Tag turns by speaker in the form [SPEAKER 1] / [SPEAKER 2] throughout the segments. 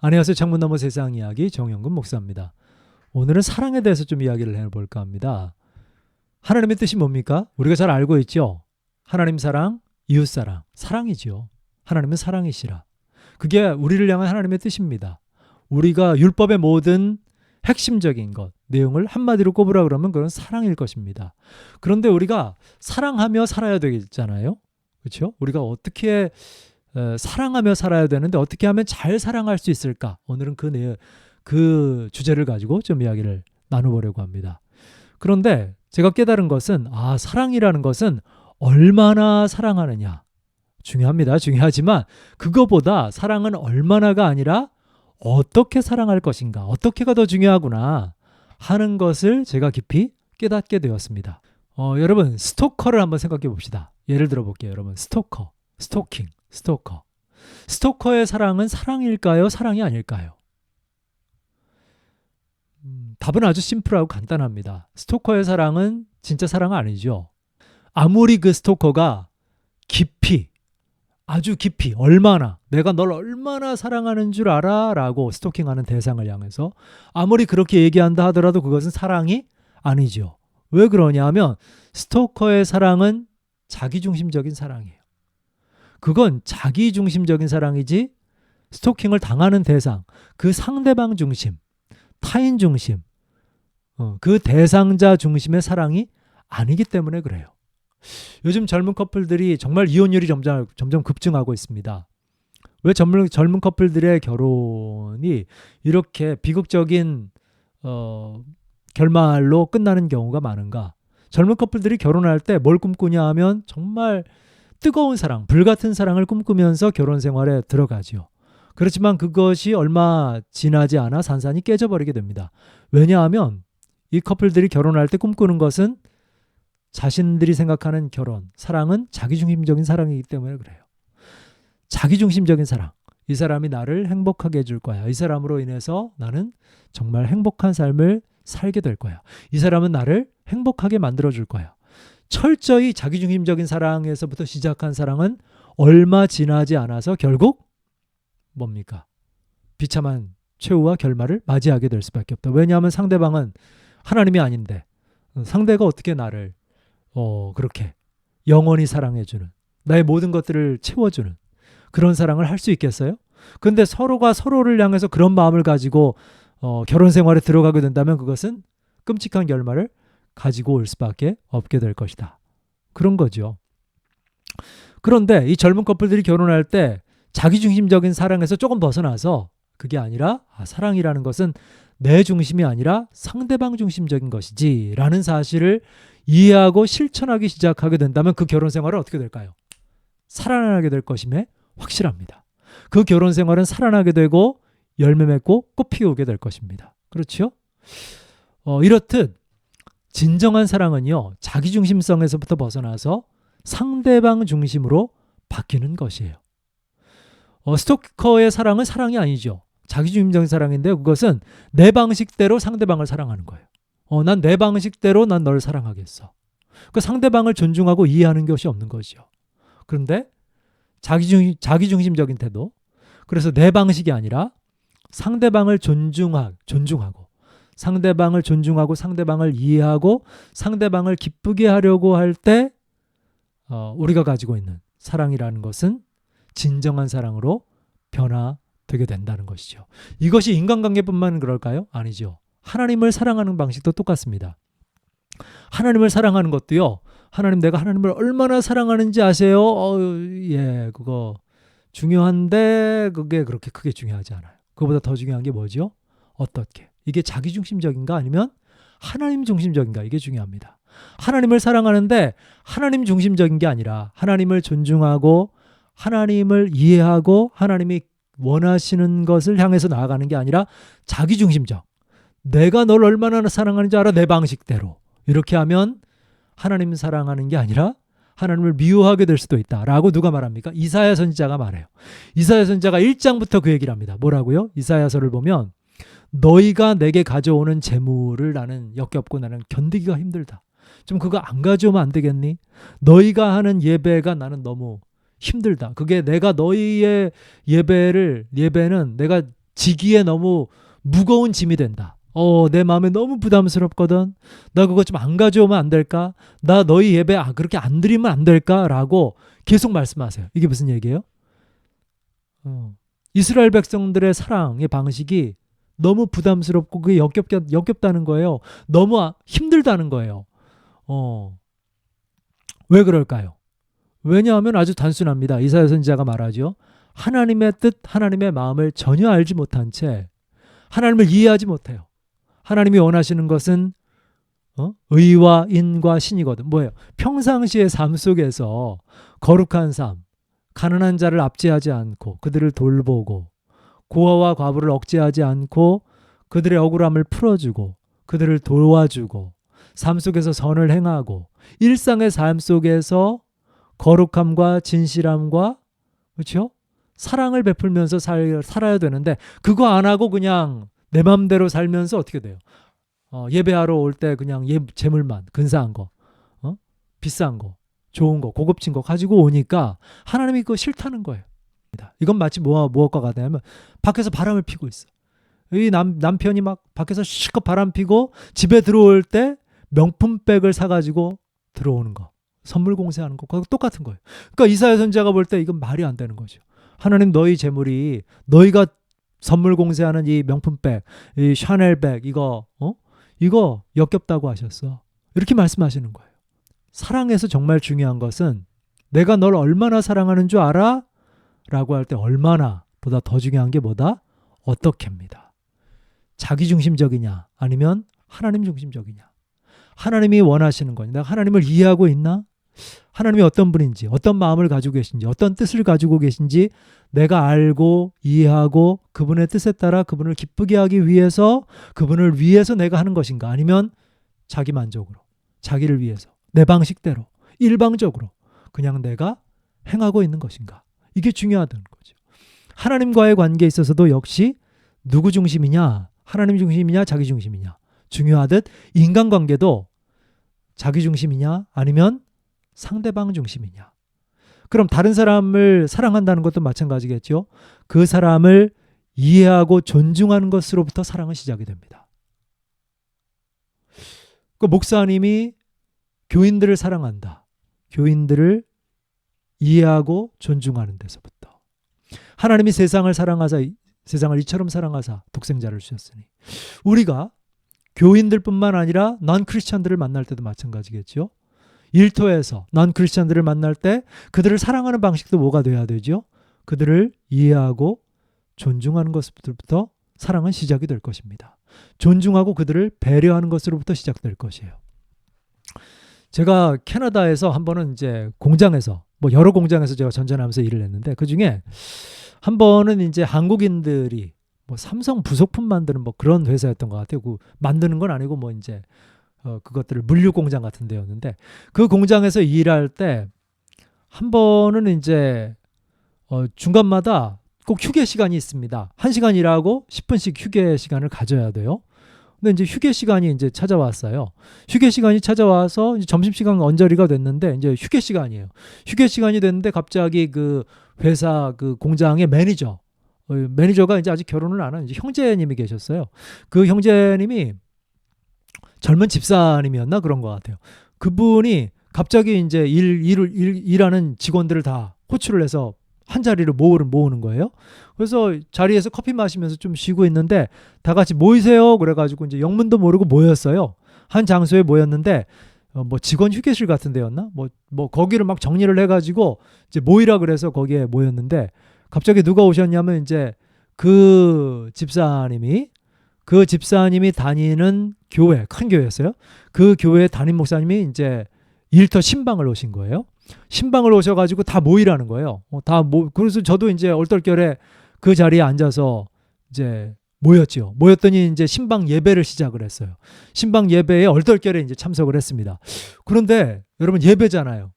[SPEAKER 1] 안녕하세요. 창문 너머 세상 이야기 정영근 목사입니다. 오늘은 사랑에 대해서 좀 이야기를 해볼까 합니다. 하나님의 뜻이 뭡니까? 우리가 잘 알고 있죠. 하나님 사랑, 이웃 사랑, 사랑이지요. 하나님은 사랑이시라. 그게 우리를 향한 하나님의 뜻입니다. 우리가 율법의 모든 핵심적인 것, 내용을 한마디로 꼽으라 그러면 그건 사랑일 것입니다. 그런데 우리가 사랑하며 살아야 되잖아요. 그렇죠? 우리가 어떻게 에, 사랑하며 살아야 되는데 어떻게 하면 잘 사랑할 수 있을까? 오늘은 그 내, 그 주제를 가지고 좀 이야기를 나눠보려고 합니다. 그런데 제가 깨달은 것은 아 사랑이라는 것은 얼마나 사랑하느냐 중요합니다. 중요하지만 그거보다 사랑은 얼마나가 아니라 어떻게 사랑할 것인가 어떻게가 더 중요하구나 하는 것을 제가 깊이 깨닫게 되었습니다. 어, 여러분 스토커를 한번 생각해 봅시다. 예를 들어 볼게요. 여러분 스토커, 스토킹, 스토커. 스토커의 사랑은 사랑일까요? 사랑이 아닐까요? 음, 답은 아주 심플하고 간단합니다. 스토커의 사랑은 진짜 사랑 아니죠. 아무리 그 스토커가 깊이 아주 깊이 얼마나 내가 널 얼마나 사랑하는 줄 알아 라고 스토킹하는 대상을 향해서 아무리 그렇게 얘기한다 하더라도 그것은 사랑이 아니죠. 왜 그러냐 하면 스토커의 사랑은 자기중심적인 사랑이에요. 그건 자기 중심적인 사랑이지 스토킹을 당하는 대상, 그 상대방 중심, 타인 중심, 어, 그 대상자 중심의 사랑이 아니기 때문에 그래요. 요즘 젊은 커플들이 정말 이혼율이 점점, 점점 급증하고 있습니다. 왜 젊은, 젊은 커플들의 결혼이 이렇게 비극적인 어, 결말로 끝나는 경우가 많은가? 젊은 커플들이 결혼할 때 뭘 꿈꾸냐 하면 정말 뜨거운 사랑, 불같은 사랑을 꿈꾸면서 결혼 생활에 들어가지요. 그렇지만 그것이 얼마 지나지 않아 산산이 깨져버리게 됩니다. 왜냐하면 이 커플들이 결혼할 때 꿈꾸는 것은 자신들이 생각하는 결혼, 사랑은 자기중심적인 사랑이기 때문에 그래요. 자기중심적인 사랑. 이 사람이 나를 행복하게 해줄 거야. 이 사람으로 인해서 나는 정말 행복한 삶을 살게 될 거야. 이 사람은 나를 행복하게 만들어줄 거야. 철저히 자기중심적인 사랑에서부터 시작한 사랑은 얼마 지나지 않아서 결국 뭡니까? 비참한 최후와 결말을 맞이하게 될 수밖에 없다. 왜냐하면 상대방은 하나님이 아닌데 상대가 어떻게 나를 어 그렇게 영원히 사랑해주는 나의 모든 것들을 채워주는 그런 사랑을 할 수 있겠어요? 근데 서로가 서로를 향해서 그런 마음을 가지고 어, 결혼 생활에 들어가게 된다면 그것은 끔찍한 결말을 가지고 올 수밖에 없게 될 것이다. 그런 거죠. 그런데 이 젊은 커플들이 결혼할 때 자기중심적인 사랑에서 조금 벗어나서 그게 아니라 아, 사랑이라는 것은 내 중심이 아니라 상대방 중심적인 것이지 라는 사실을 이해하고 실천하기 시작하게 된다면 그 결혼 생활은 어떻게 될까요? 살아나게 될 것임에 확실합니다. 그 결혼 생활은 살아나게 되고 열매 맺고 꽃 피우게 될 것입니다. 그렇죠? 어, 이렇듯 진정한 사랑은요, 자기중심성에서부터 벗어나서 상대방 중심으로 바뀌는 것이에요. 어, 스토커의 사랑은 사랑이 아니죠. 자기중심적인 사랑인데 그것은 내 방식대로 상대방을 사랑하는 거예요. 어, 난 내 방식대로 난 널 사랑하겠어. 그 상대방을 존중하고 이해하는 것이 없는 거죠. 그런데 자기중, 자기중심적인 태도. 그래서 내 방식이 아니라 상대방을 존중하, 존중하고 상대방을 존중하고 상대방을 이해하고 상대방을 기쁘게 하려고 할때 어, 우리가 가지고 있는 사랑이라는 것은 진정한 사랑으로 변화되게 된다는 것이죠. 이것이 인간관계뿐만 그럴까요? 아니죠. 하나님을 사랑하는 방식도 똑같습니다. 하나님을 사랑하는 것도요. 하나님 내가 하나님을 얼마나 사랑하는지 아세요? 어, 예, 그거 중요한데 그게 그렇게 크게 중요하지 않아요. 그보다 더 중요한 게 뭐죠? 어떻게? 이게 자기 중심적인가 아니면 하나님 중심적인가 이게 중요합니다. 하나님을 사랑하는데 하나님 중심적인 게 아니라 하나님을 존중하고 하나님을 이해하고 하나님이 원하시는 것을 향해서 나아가는 게 아니라 자기 중심적. 내가 널 얼마나 사랑하는지 알아 내 방식대로. 이렇게 하면 하나님 사랑하는 게 아니라 하나님을 미워하게 될 수도 있다라고 누가 말합니까? 이사야 선지자가 말해요. 이사야 선지자가 1장부터 그 얘기를 합니다. 뭐라고요? 이사야서를 보면 너희가 내게 가져오는 재물을 나는 역겹고 나는 견디기가 힘들다. 좀 그거 안 가져오면 안 되겠니? 너희가 하는 예배가 나는 너무 힘들다. 그게 내가 너희의 예배를 예배는 내가 지기에 너무 무거운 짐이 된다. 어, 내 마음에 너무 부담스럽거든. 나 그거 좀 안 가져오면 안 될까? 나 너희 예배 아, 그렇게 안 드리면 안 될까?라고 계속 말씀하세요. 이게 무슨 얘기예요? 어, 이스라엘 백성들의 사랑의 방식이 너무 부담스럽고 그게 역겹, 역겹다는 거예요. 너무 아- 힘들다는 거예요. 어, 왜 그럴까요? 왜냐하면 아주 단순합니다. 이사야 선지자가 말하죠. 하나님의 뜻, 하나님의 마음을 전혀 알지 못한 채 하나님을 이해하지 못해요. 하나님이 원하시는 것은 어? 의와 인과 신이거든. 뭐예요? 평상시의 삶 속에서 거룩한 삶, 가난한 자를 압제하지 않고 그들을 돌보고 고아와 과부를 억제하지 않고 그들의 억울함을 풀어주고 그들을 도와주고 삶 속에서 선을 행하고 일상의 삶 속에서 거룩함과 진실함과 그렇죠? 사랑을 베풀면서 살, 살아야 되는데 그거 안 하고 그냥 내 맘대로 살면서 어떻게 돼요? 어, 예배하러 올 때 그냥 예, 재물만 근사한 거, 어? 비싼 거, 좋은 거, 고급진 거 가지고 오니까 하나님이 그거 싫다는 거예요. 이건 마치 뭐, 무엇과 같냐면 밖에서 바람을 피고 있어. 이 남, 남편이 막 밖에서 실컷 바람 피고 집에 들어올 때 명품백을 사가지고 들어오는 거. 선물 공세하는 거. 그거 똑같은 거예요. 그러니까 이사야 선자가 볼 때 이건 말이 안 되는 거죠. 하나님 너희 재물이 너희가 선물 공세하는 이 명품백, 이 샤넬백 이거 어? 이거 역겹다고 하셨어. 이렇게 말씀하시는 거예요. 사랑에서 정말 중요한 것은 내가 널 얼마나 사랑하는 줄 알아? 라고 할 때 얼마나 보다 더 중요한 게 뭐다? 어떻게입니다. 자기 중심적이냐 아니면 하나님 중심적이냐. 하나님이 원하시는 거냐. 내가 하나님을 이해하고 있나? 하나님이 어떤 분인지, 어떤 마음을 가지고 계신지, 어떤 뜻을 가지고 계신지 내가 알고 이해하고 그분의 뜻에 따라 그분을 기쁘게 하기 위해서 그분을 위해서 내가 하는 것인가? 아니면 자기 만족으로, 자기를 위해서, 내 방식대로, 일방적으로 그냥 내가 행하고 있는 것인가? 이게 중요하다는 거죠. 하나님과의 관계에 있어서도 역시 누구 중심이냐? 하나님 중심이냐? 자기 중심이냐? 중요하듯 인간 관계도 자기 중심이냐? 아니면 상대방 중심이냐. 그럼 다른 사람을 사랑한다는 것도 마찬가지겠죠. 그 사람을 이해하고 존중하는 것으로부터 사랑은 시작이 됩니다. 그 목사님이 교인들을 사랑한다. 교인들을 이해하고 존중하는 데서부터. 하나님이 세상을 사랑하사 세상을 이처럼 사랑하사 독생자를 주셨으니 우리가 교인들뿐만 아니라 난 크리스천들을 만날 때도 마찬가지겠죠. 일터에서 난 크리스천들을 만날 때 그들을 사랑하는 방식도 뭐가 돼야 되죠? 그들을 이해하고 존중하는 것부터 사랑은 시작이 될 것입니다. 존중하고 그들을 배려하는 것으로부터 시작될 것이에요. 제가 캐나다에서 한 번은 이제 공장에서 뭐 여러 공장에서 제가 전전하면서 일을 했는데 그 중에 한 번은 이제 한국인들이 뭐 삼성 부속품 만드는 뭐 그런 회사였던 것 같아요. 그 만드는 건 아니고 뭐 이제 어 그것들을 물류 공장 같은 데였는데 그 공장에서 일할 때 한 번은 이제 어 중간마다 꼭 휴게 시간이 있습니다. 한 시간 일하고 10분씩 휴게 시간을 가져야 돼요. 근데 이제 휴게 시간이 이제 찾아왔어요. 휴게 시간이 찾아와서 점심 시간 언저리가 됐는데 이제 휴게 시간이에요. 휴게 시간이 됐는데 갑자기 그 회사 그 공장의 매니저 어, 매니저가 이제 아직 결혼을 안 한 이제 형제님이 계셨어요. 그 형제님이 젊은 집사님이었나 그런 것 같아요. 그분이 갑자기 이제 일, 일을 일, 일하는 직원들을 다 호출을 해서 한 자리로 모으는 모으는 거예요. 그래서 자리에서 커피 마시면서 좀 쉬고 있는데 다 같이 모이세요. 그래가지고 이제 영문도 모르고 모였어요. 한 장소에 모였는데 어, 뭐 직원 휴게실 같은 데였나? 뭐, 뭐 거기를 막 정리를 해가지고 이제 모이라 그래서 거기에 모였는데 갑자기 누가 오셨냐면 이제 그 집사님이 그 집사님이 다니는 교회 큰 교회였어요. 그 교회 담임 목사님이 이제 일터 신방을 오신 거예요. 신방을 오셔가지고 다 모이라는 거예요. 어, 다 모, 그래서 저도 이제 얼떨결에 그 자리에 앉아서 이제 모였지요. 모였더니 이제 신방 예배를 시작을 했어요. 신방 예배에 얼떨결에 이제 참석을 했습니다. 그런데 여러분 예배잖아요.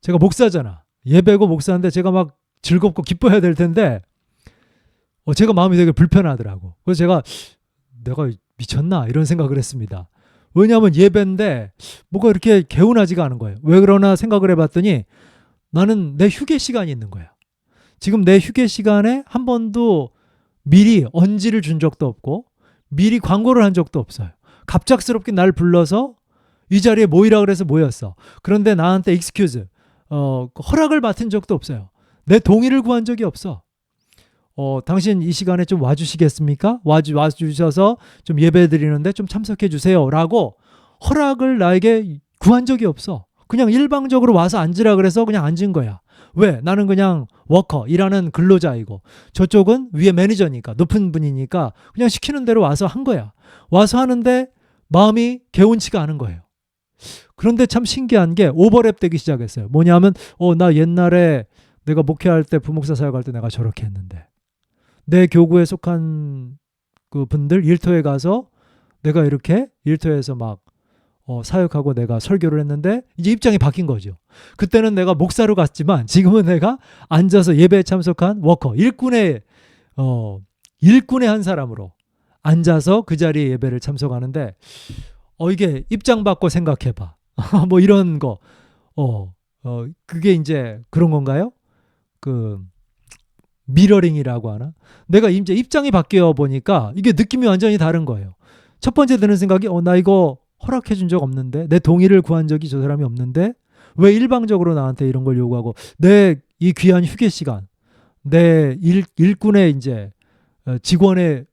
[SPEAKER 1] 제가 목사잖아. 예배고 목사인데 제가 막 즐겁고 기뻐해야 될 텐데 어, 제가 마음이 되게 불편하더라고. 그래서 제가 내가 미쳤나 이런 생각을 했습니다. 왜냐하면 예배인데 뭐가 이렇게 개운하지가 않은 거예요. 왜 그러나 생각을 해봤더니 나는 내 휴게 시간이 있는 거야. 지금 내 휴게 시간에 한 번도 미리 언지를 준 적도 없고 미리 광고를 한 적도 없어요. 갑작스럽게 날 불러서 이 자리에 모이라 그래서 모였어. 그런데 나한테 익스큐즈 어, 허락을 맡은 적도 없어요. 내 동의를 구한 적이 없어. 어, 당신 이 시간에 좀 와주시겠습니까? 와주, 와주셔서 좀 예배 드리는데 좀 참석해 주세요. 라고 허락을 나에게 구한 적이 없어. 그냥 일방적으로 와서 앉으라 그래서 그냥 앉은 거야. 왜? 나는 그냥 워커, 일하는 근로자이고 저쪽은 위에 매니저니까 높은 분이니까 그냥 시키는 대로 와서 한 거야. 와서 하는데 마음이 개운치가 않은 거예요. 그런데 참 신기한 게 오버랩 되기 시작했어요. 뭐냐면 어 나 옛날에 내가 목회할 때 부목사 사역할 때 내가 저렇게 했는데 내 교구에 속한 그 분들 일터에 가서 내가 이렇게 일터에서 막 어, 사역하고 내가 설교를 했는데 이제 입장이 바뀐 거죠. 그때는 내가 목사로 갔지만 지금은 내가 앉아서 예배에 참석한 워커 일꾼의 어 일꾼의 한 사람으로 앉아서 그 자리에 예배를 참석하는데 어 이게 입장 바꿔 생각해 봐. 뭐 이런 거. 어. 어 그게 이제 그런 건가요? 그 미러링이라고 하나? 내가 이제 입장이 바뀌어 보니까 이게 느낌이 완전히 다른 거예요. 첫 번째 드는 생각이 어 나 이거 허락해 준 적 없는데 내 동의를 구한 적이 저 사람이 없는데 왜 일방적으로 나한테 이런 걸 요구하고 내 이 귀한 휴게 시간 내 일, 일꾼의 이제 어, 직원의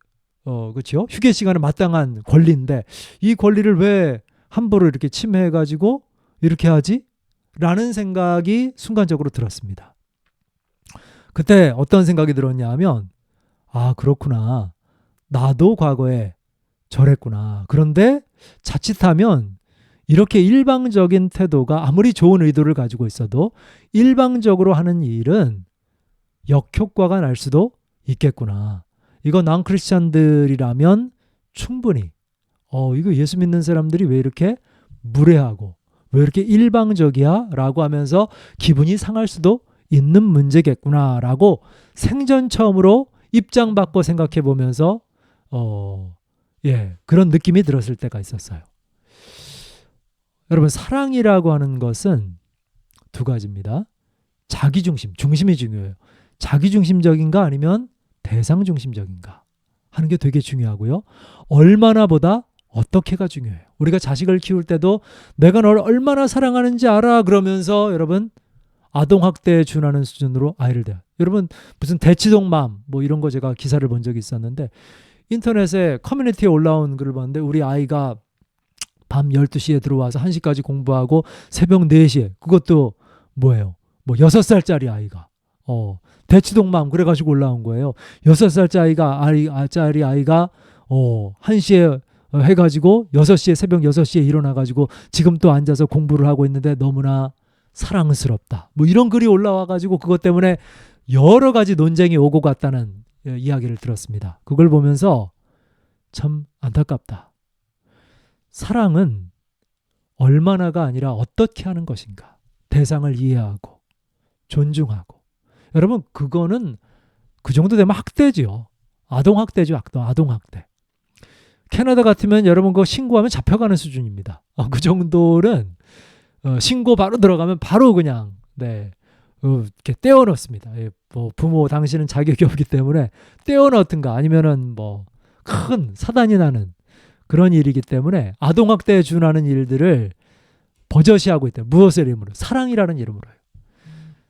[SPEAKER 1] 어 그렇죠 휴게 시간에 마땅한 권리인데 이 권리를 왜 함부로 이렇게 침해해 가지고 이렇게 하지? 라는 생각이 순간적으로 들었습니다. 그때 어떤 생각이 들었냐 하면 아 그렇구나 나도 과거에 저랬구나 그런데 자칫하면 이렇게 일방적인 태도가 아무리 좋은 의도를 가지고 있어도 일방적으로 하는 일은 역효과가 날 수도 있겠구나. 이거 난 크리스찬들이라면 충분히 어 이거 예수 믿는 사람들이 왜 이렇게 무례하고 왜 이렇게 일방적이야? 라고 하면서 기분이 상할 수도 있는 문제겠구나라고 생전 처음으로 입장 바꿔 생각해 보면서 어 예, 그런 느낌이 들었을 때가 있었어요. 여러분, 사랑이라고 하는 것은 두 가지입니다. 자기중심, 중심이 중요해요. 자기중심적인가 아니면 대상중심적인가 하는 게 되게 중요하고요. 얼마나 보다 어떻게가 중요해요. 우리가 자식을 키울 때도 내가 널 얼마나 사랑하는지 알아 그러면서 여러분 아동학대에 준하는 수준으로 아이를 대. 여러분 무슨 대치동맘 뭐 이런 거 제가 기사를 본 적이 있었는데 인터넷에 커뮤니티에 올라온 글을 봤는데 우리 아이가 밤 12시에 들어와서 1시까지 공부하고 새벽 4시에 그것도 뭐예요? 뭐 6살짜리 아이가 어 대치동맘 그래가지고 올라온 거예요. 6살짜리 아이가 아이 짜리 아이가 어 1시에 해가지고 6시에 새벽 6시에 일어나가지고 지금 또 앉아서 공부를 하고 있는데 너무나 사랑스럽다. 뭐 이런 글이 올라와 가지고 그것 때문에 여러 가지 논쟁이 오고 갔다는 예, 이야기를 들었습니다. 그걸 보면서 참 안타깝다. 사랑은 얼마나가 아니라 어떻게 하는 것인가. 대상을 이해하고 존중하고. 여러분 그거는 그 정도 되면 학대지요. 아동 학대죠. 아동 학대. 캐나다 같으면 여러분 그거 신고하면 잡혀가는 수준입니다. 어, 그 정도는 어, 신고 바로 들어가면 바로 그냥 네 어, 이렇게 떼어 넣습니다. 예, 뭐 부모 당신은 자격이 없기 때문에 떼어 넣든가 아니면은 뭐 큰 사단이 나는 그런 일이기 때문에 아동학대에 준하는 일들을 버젓이하고 있다. 무엇의 이름으로? 사랑이라는 이름으로요.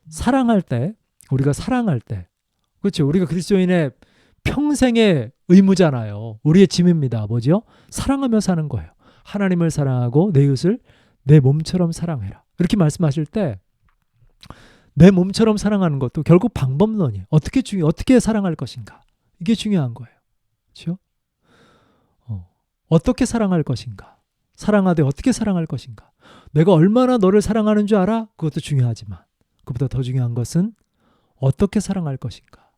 [SPEAKER 1] 사랑할 때 우리가 사랑할 때 그렇죠. 우리가 그리스도인의 평생의 의무잖아요. 우리의 짐입니다. 뭐죠? 사랑하며 사는 거예요. 하나님을 사랑하고 내 이웃을 내 몸처럼 사랑해라. 이렇게 말씀하실 때 내 몸처럼 사랑하는 것도 결국 방법론이에요. 어떻게 중요 어떻게 사랑할 것인가? 이게 중요한 거예요. 그렇죠? 어. 어떻게 사랑할 것인가? 사랑하되 어떻게 사랑할 것인가? 내가 얼마나 너를 사랑하는 줄 알아? 그것도 중요하지만 그보다 더 중요한 것은 어떻게 사랑할 것인가?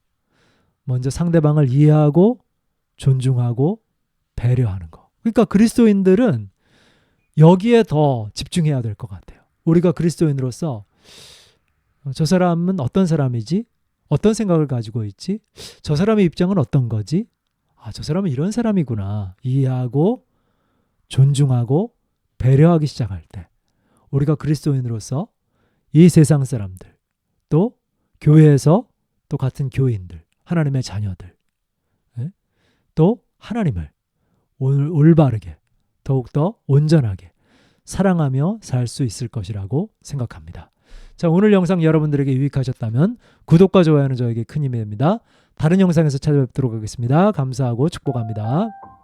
[SPEAKER 1] 먼저 상대방을 이해하고 존중하고 배려하는 거. 그러니까 그리스도인들은 여기에 더 집중해야 될 것 같아요. 우리가 그리스도인으로서 어, 저 사람은 어떤 사람이지? 어떤 생각을 가지고 있지? 저 사람의 입장은 어떤 거지? 아, 저 사람은 이런 사람이구나. 이해하고 존중하고 배려하기 시작할 때 우리가 그리스도인으로서 이 세상 사람들 또 교회에서 또 같은 교인들 하나님의 자녀들 더욱더 하나님을 올, 올바르게 더욱더 온전하게 사랑하며 살 수 있을 것이라고 생각합니다. 자, 오늘 영상 여러분들에게 유익하셨다면 구독과 좋아요는 저에게 큰 힘이 됩니다. 다른 영상에서 찾아뵙도록 하겠습니다. 감사하고 축복합니다.